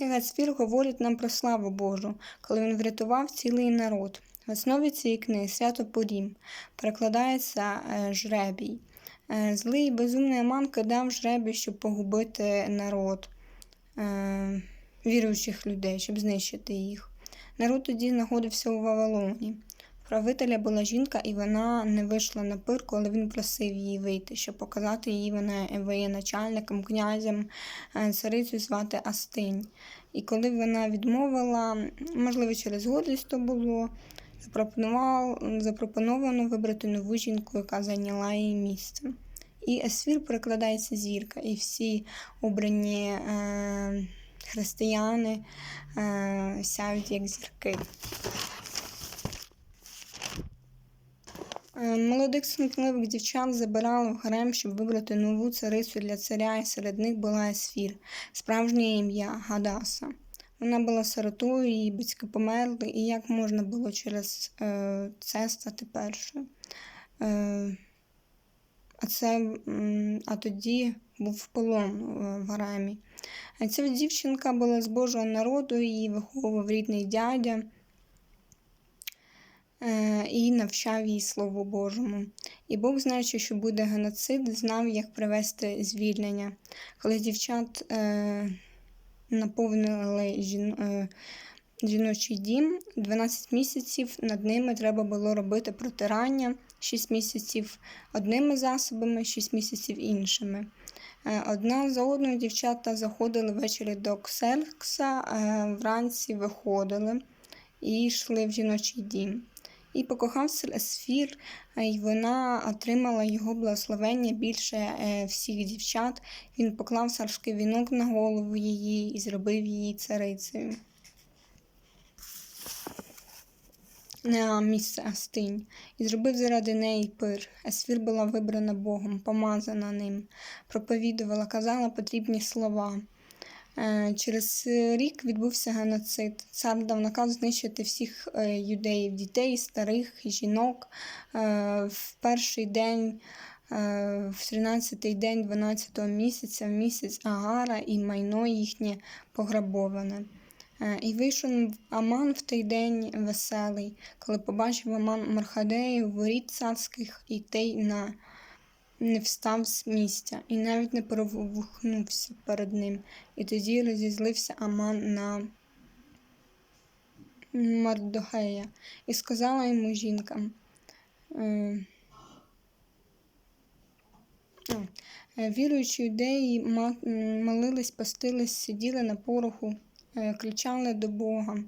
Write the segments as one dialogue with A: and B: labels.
A: Цвір говорить нам про славу Божу, коли він врятував цілий народ. В основі цієї книги свято Порім перекладається е, жребій. Е, Злий і безумний Аман кидав жребій, щоб погубити народ е, віруючих людей, щоб знищити їх. Народ тоді знаходився у Вавилоні. Правителя була жінка, і вона не вийшла на пир, коли він просив її вийти, щоб показати її вона воєначальником, князем, е, царицю звати Астинь. І коли вона відмовила, можливо, через гордість то було, запропонував, запропоновано вибрати нову жінку, яка зайняла її місце. І Есфір перекладається зірка, і всі обрані е, християни е, сяють як зірки. Е, Молодих смітливих дівчат забирали в гарем, щоб вибрати нову царицю для царя, і серед них була Есфір, справжнє ім'я Гадаса. Вона була сиротою, її батьки померли, і як можна було через е, це стати першою. Е, а це, а тоді був полон е, в гаремі. Ця дівчинка була з Божого народу, її виховував рідний дядя е, і навчав її Слову Божому. І Бог, знаючи, що буде геноцид, знав, як привести звільнення. Коли дівчат е, наповнили жін, е, жіночий дім, 12 місяців над ними треба було робити протирання, 6 місяців одними засобами, 6 місяців іншими. Е, Одна за одною дівчата заходили ввечері до Ксеркса, е, вранці виходили і йшли в жіночий дім. І покохав Есфір, е, і вона отримала його благословення більше е, всіх дівчат. Він поклав царський вінок на голову її і зробив її царицею. На місце Астинь, і зробив заради неї пир. Есфір була вибрана Богом, помазана ним, проповідувала, казала потрібні слова. Е, Через рік відбувся геноцид. Цар дав наказ знищити всіх е, юдеїв, дітей, старих, жінок. Е, В перший день, в 13-й день 12-го місяця, в місяць Агара і майно їхнє пограбоване. І вийшов Аман в той день веселий, коли побачив Аман Мархадею воріт царських і той на не встав з місця і навіть не провухнувся перед ним. І тоді розізлився Аман на Мардохея і сказала йому жінка. е, е, Віруючі юдеї молились, постились, сиділи на пороху, е, кричали до Бога,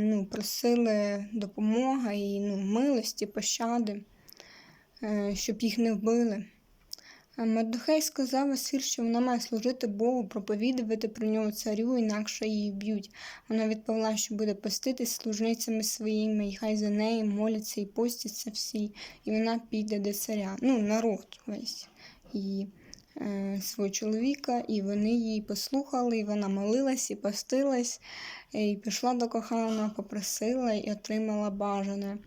A: ну, просили допомоги і ну, милості, пощади, щоб їх не вбили. Е, Мардохей сказав Асфір, що вона має служити Богу, проповідувати про нього царю, інакше її б'ють. Вона відповіла, що буде поститись служницями своїми, і хай за неї моляться і постяться всі, і вона піде до царя. Ну, народ весь її е, свого чоловіка, і вони її послухали, і вона молилась і постилась, е, і пішла до коханого, попросила і отримала бажане.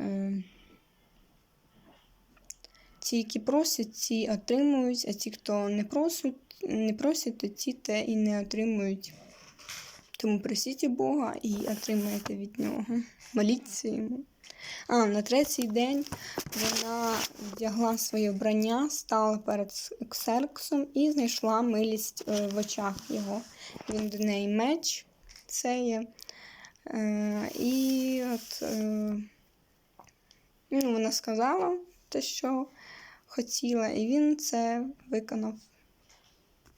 A: Е, Ті, які просять, ті отримують, а ті, хто не просять, не просять, то ті те і не отримують. Тому просіть Бога і отримаєте від нього. Моліться йому. А, на третій день вона вдягла своє вбрання, стала перед Ксерксом і знайшла милість е, в очах його. Він до неї меч, це є. Е, і от е, ну, вона сказала те, що хотіла, і він це виконав.